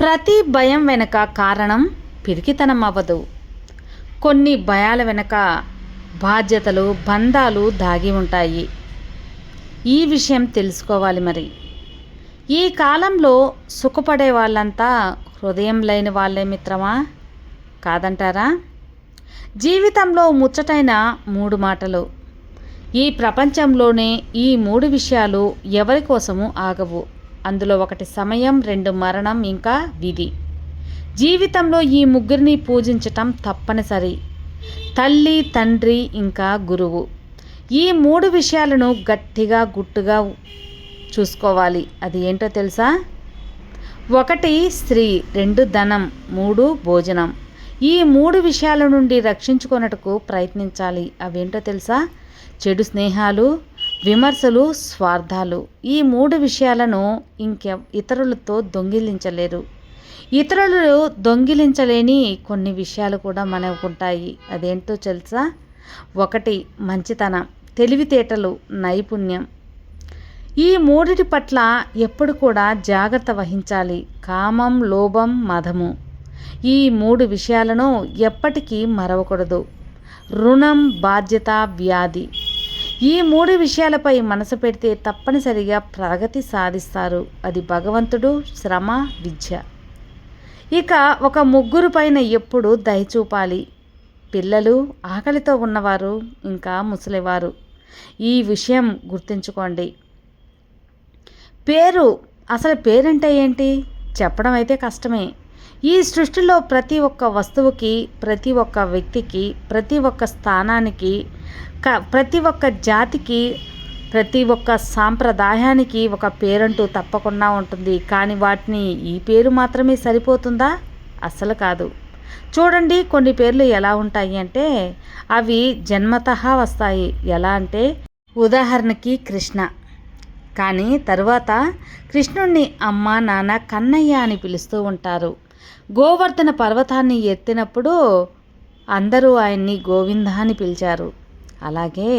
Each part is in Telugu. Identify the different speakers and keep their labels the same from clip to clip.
Speaker 1: ప్రతి భయం వెనక కారణం పిరికితనం అవ్వదు కొన్ని భయాల వెనుక బాధ్యతలు బంధాలు దాగి ఉంటాయి. ఈ విషయం తెలుసుకోవాలి మరి. ఈ కాలంలో సుఖపడే వాళ్ళంతా హృదయం లేని వాళ్ళే మిత్రమా? కాదంటారా? జీవితంలో ముచ్చటైన మూడు మాటలు. ఈ ప్రపంచంలోనే ఈ మూడు విషయాలు ఎవరి కోసము ఆగవు. అందులో ఒకటి సమయం రెండు మరణం ఇంకా విధి. జీవితంలో ఈ ముగ్గురిని పూజించటం తప్పనిసరి. తల్లి తండ్రి ఇంకా గురువు. ఈ మూడు విషయాలను గట్టిగా గుట్టుగా చూసుకోవాలి. అది ఏంటో తెలుసా? ఒకటి స్త్రీ రెండు ధనం మూడు భోజనం. ఈ మూడు విషయాల నుండి రక్షించుకొనటకు ప్రయత్నించాలి. అవేంటో తెలుసా? చెడు స్నేహాలు విమర్శలు స్వార్థాలు ఈ మూడు విషయాలను ఇంకె ఇతరులతో దొంగిలించలేరు. ఇతరులు దొంగిలించలేని కొన్ని విషయాలు కూడా మనకు ఉంటాయి అదేంటో తెలుసా? ఒకటి మంచితనం తెలివితేటలు నైపుణ్యం. ఈ మూడిటి పట్ల ఎప్పుడు కూడా జాగ్రత్త వహించాలి. కామం లోభం మదము ఈ మూడు విషయాలను ఎప్పటికీ మరవకూడదు. రుణం బాధ్యత వ్యాధి. ఈ మూడు విషయాలపై మనసు పెడితే తప్పనిసరిగా ప్రగతి సాధిస్తారు. అది భగవంతుడు శ్రమ విద్య. ఇక ఒక ముగ్గురు పైన ఎప్పుడు దయచూపాలి పిల్లలు ఆకలితో ఉన్నవారు ఇంకా ముసలివారు. ఈ విషయం గుర్తుంచుకోండి. పేరు అసలు పేరంటే ఏంటి? చెప్పడం అయితే కష్టమే. ఈ సృష్టిలో ప్రతి ఒక్క వస్తువుకి ప్రతి ఒక్క వ్యక్తికి ప్రతి ఒక్క స్థానానికి క ప్రతి ఒక్క జాతికి ప్రతి ఒక్క సాంప్రదాయానికి ఒక పేరంటూ తప్పకుండా ఉంటుంది. కానీ వాటిని ఈ పేరు మాత్రమే సరిపోతుందా? అస్సలు కాదు. చూడండి కొన్ని పేర్లు ఎలా ఉంటాయి అంటే అవి జన్మత వస్తాయి. ఎలా అంటే ఉదాహరణకి కృష్ణ. కానీ తరువాత కృష్ణుణ్ణి అమ్మ నాన్న కన్నయ్య అని పిలుస్తూ ఉంటారు. గోవర్ధన పర్వతాన్ని ఎత్తినప్పుడు అందరూ ఆయన్ని గోవింద అని పిలిచారు. అలాగే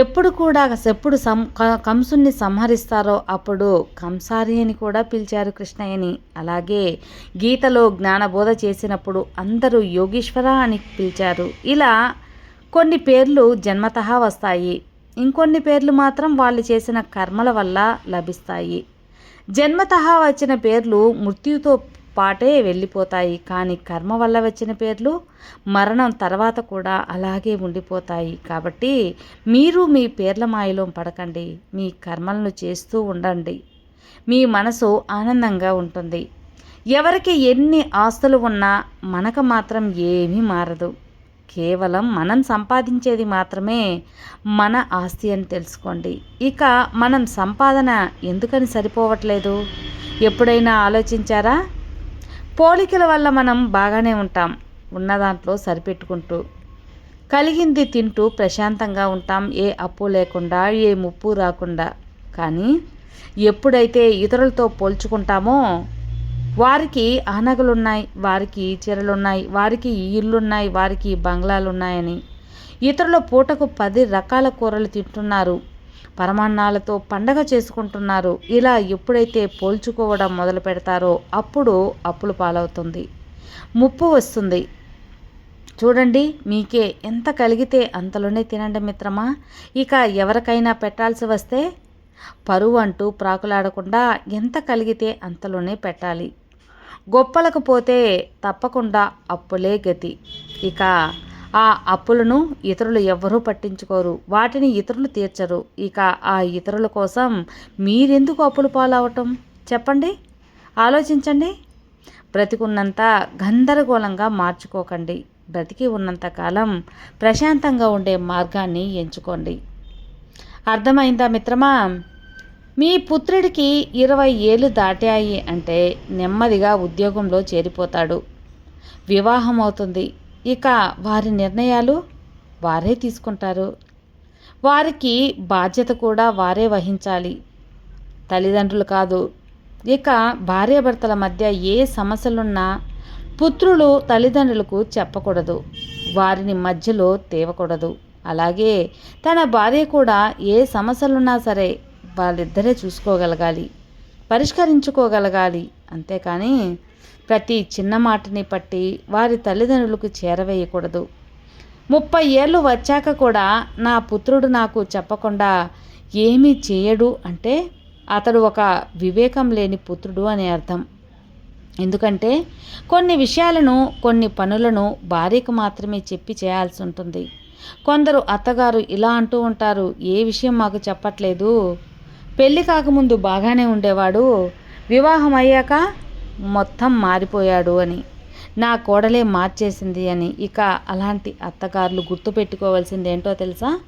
Speaker 1: ఎప్పుడు కూడా ఎప్పుడు సం కంసుని సంహరిస్తారో అప్పుడు కంసారి అని కూడా పిలిచారు కృష్ణయ్యని. అలాగే గీతలో జ్ఞానబోధ చేసినప్పుడు అందరూ యోగీశ్వర అని పిలిచారు. ఇలా కొన్ని పేర్లు జన్మతః వస్తాయి. ఇంకొన్ని పేర్లు మాత్రం వాళ్ళు చేసిన కర్మల వల్ల లభిస్తాయి. జన్మతః వచ్చిన పేర్లు మృత్యుతో పాటే వెళ్ళిపోతాయి. కానీ కర్మ వల్ల వచ్చిన పేర్లు మరణం తర్వాత కూడా అలాగే ఉండిపోతాయి. కాబట్టి మీరు మీ పేర్ల మాయలో పడకండి. మీ కర్మలను చేస్తూ ఉండండి. మీ మనసు ఆనందంగా ఉంటుంది. ఎవరికి ఎన్ని ఆస్తులు ఉన్నా మనకు మాత్రం ఏమీ మారదు. కేవలం మనం సంపాదించేది మాత్రమే మన ఆస్తి అని తెలుసుకోండి. ఇక మనం సంపాదన ఎందుకని సరిపోవట్లేదు? ఎప్పుడైనా ఆలోచించారా? పోలికల వల్ల మనం బాగానే ఉంటాం ఉన్న దాంట్లో సరిపెట్టుకుంటూ. కలిగింది తింటూ ప్రశాంతంగా ఉంటాం ఏ అప్పు లేకుండా ఏ ముప్పు రాకుండా. కానీ ఎప్పుడైతే ఇతరులతో పోల్చుకుంటామో వారికి ఆనగలున్నాయి వారికి చీరలున్నాయి వారికి ఈ ఇల్లున్నాయి వారికి బంగ్లాలు ఉన్నాయని ఇతరుల పూటకు పది రకాల కూరలు తింటున్నారు. పరమాన్నాలతో పండగ చేసుకుంటున్నారు. ఇలా ఎప్పుడైతే పోల్చుకోవడం మొదలు పెడతారో అప్పుడు అప్పులు పాలవుతుంది. ముప్పు వస్తుంది. చూడండి మీకే ఎంత కలిగితే అంతలోనే తినండి మిత్రమా. ఇక ఎవరికైనా పెట్టాల్సి వస్తే పరువు అంటూ ప్రాకులాడకుండా ఎంత కలిగితే అంతలోనే పెట్టాలి. గొప్పలకు పోతే తప్పకుండా అప్పులే గతి. ఇక ఆ అప్పులను ఇతరులు ఎవ్వరూ పట్టించుకోరు. వాటిని ఇతరులు తీర్చరు. ఇక ఆ ఇతరుల కోసం మీరెందుకు అప్పులు పాలవటం? చెప్పండి. ఆలోచించండి. బ్రతికున్నంత గందరగోళంగా మార్చుకోకండి. బ్రతికి ఉన్నంత కాలం ప్రశాంతంగా ఉండే మార్గాన్ని ఎంచుకోండి. అర్థమైందా మిత్రమా? మీ పుత్రుడికి ఇరవై ఏళ్ళు దాటాయి అంటే నెమ్మదిగా ఉద్యోగంలో చేరిపోతాడు. వివాహం అవుతుంది ఇక వారి నిర్ణయాలు వారే తీసుకుంటారు. వారికి బాధ్యత కూడా వారే వహించాలి. తల్లిదండ్రులు కాదు. ఇక భార్యాభర్తల మధ్య ఏ సమస్యలున్నా పుత్రులు తల్లిదండ్రులకు చెప్పకూడదు. వారిని మధ్యలో తేవకూడదు. అలాగే తన భార్య కూడా ఏ సమస్యలున్నా సరే వాళ్ళిద్దరే చూసుకోగలగాలి. పరిష్కరించుకోగలగాలి. అంతేకాని ప్రతి చిన్న మాటని పట్టి వారి తల్లిదండ్రులకు చేరవేయకూడదు. ముప్పై ఏళ్ళు వచ్చాక కూడా నా పుత్రుడు నాకు చెప్పకుండా ఏమీ చేయడు అంటే అతడు ఒక వివేకం లేని పుత్రుడు అని అర్థం. ఎందుకంటే కొన్ని విషయాలను కొన్ని పనులను భార్యకు మాత్రమే చెప్పి చేయాల్సి ఉంటుంది. కొందరు అత్తగారు ఇలా అంటూ ఉంటారు ఏ విషయం మాకు చెప్పట్లేదు? పెళ్ళి కాకముందు బాగానే ఉండేవాడు. వివాహం అయ్యాక మొత్తం మారిపోయాడు అని. నా కోడలే మార్చేసింది అని. ఇక అలాంటి అత్తగారులు గుర్తుపెట్టుకోవాల్సింది ఏంటో తెలుసా?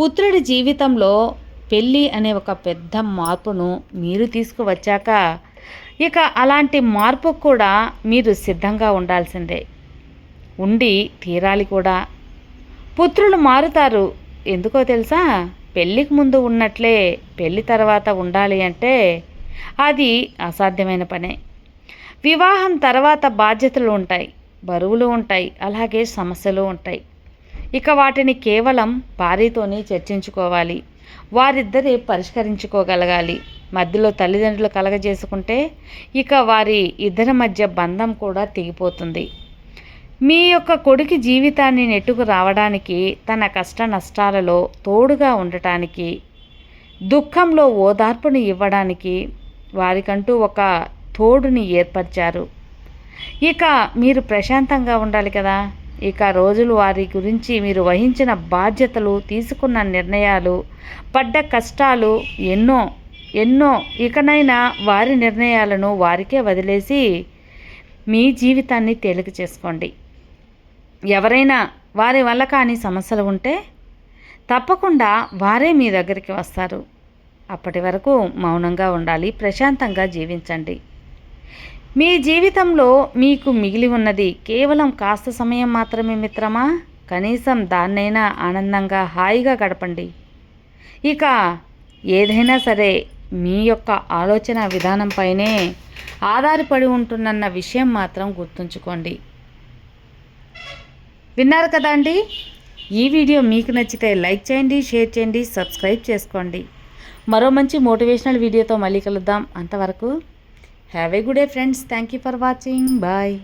Speaker 1: పుత్రుడి జీవితంలో పెళ్ళి అనే ఒక పెద్ద మార్పును మీరు తీసుకువచ్చాక ఇక అలాంటి మార్పుకు కూడా మీరు సిద్ధంగా ఉండాల్సిందే. ఉండి తీరాలి కూడా. పుత్రులు మారుతారు. ఎందుకో తెలుసా? పెళ్ళికి ముందు ఉన్నట్లే పెళ్ళి తర్వాత ఉండాలి అంటే అది అసాధ్యమైన పనే. వివాహం తర్వాత బాధ్యతలు ఉంటాయి బరువులు ఉంటాయి అలాగే సమస్యలు ఉంటాయి. ఇక వాటిని కేవలం భార్యతోనే చర్చించుకోవాలి. వారిద్దరే పరిష్కరించుకోగలగాలి. మధ్యలో తల్లిదండ్రులు కలగజేసుకుంటే ఇక వారి ఇద్దరి మధ్య బంధం కూడా తెగిపోతుంది. మీ యొక్క కొడుకు జీవితాన్ని నెట్టుకు రావడానికి తన కష్ట నష్టాలలో తోడుగా ఉండటానికి దుఃఖంలో ఓదార్పును ఇవ్వడానికి వారికంటూ ఒక తోడుని ఏర్పరిచారు. ఇక మీరు ప్రశాంతంగా ఉండాలి కదా. ఇక రోజులు వారి గురించి మీరు వహించిన బాధ్యతలు తీసుకున్న నిర్ణయాలు పడ్డ కష్టాలు ఎన్నో ఎన్నో ఇకనైనా వారి నిర్ణయాలను వారికే వదిలేసి మీ జీవితాన్ని తేలిక చేసుకోండి. ఎవరైనా వారి వల్ల కానీ సమస్యలు ఉంటే తప్పకుండా వారే మీ దగ్గరికి వస్తారు. అప్పటి వరకు మౌనంగా ఉండాలి ప్రశాంతంగా జీవించండి. మీ జీవితంలో మీకు మిగిలి ఉన్నది కేవలం కాస్త సమయం మాత్రమే మిత్రమా? కనీసం దాన్నైనా ఆనందంగా హాయిగా గడపండి. ఇక ఏదైనా సరే మీ యొక్క ఆలోచన విధానంపైనే ఆధారపడి ఉంటుందన్న విషయం మాత్రం గుర్తుంచుకోండి. విన్నారు కదా అండి? ఈ వీడియో మీకు నచ్చితే లైక్ చేయండి షేర్ చేయండి సబ్స్క్రైబ్ చేసుకోండి. మరో మంచి మోటివేషనల్ వీడియోతో మళ్ళీ కలుద్దాం. అంతవరకు have a good day friends thank you for watching bye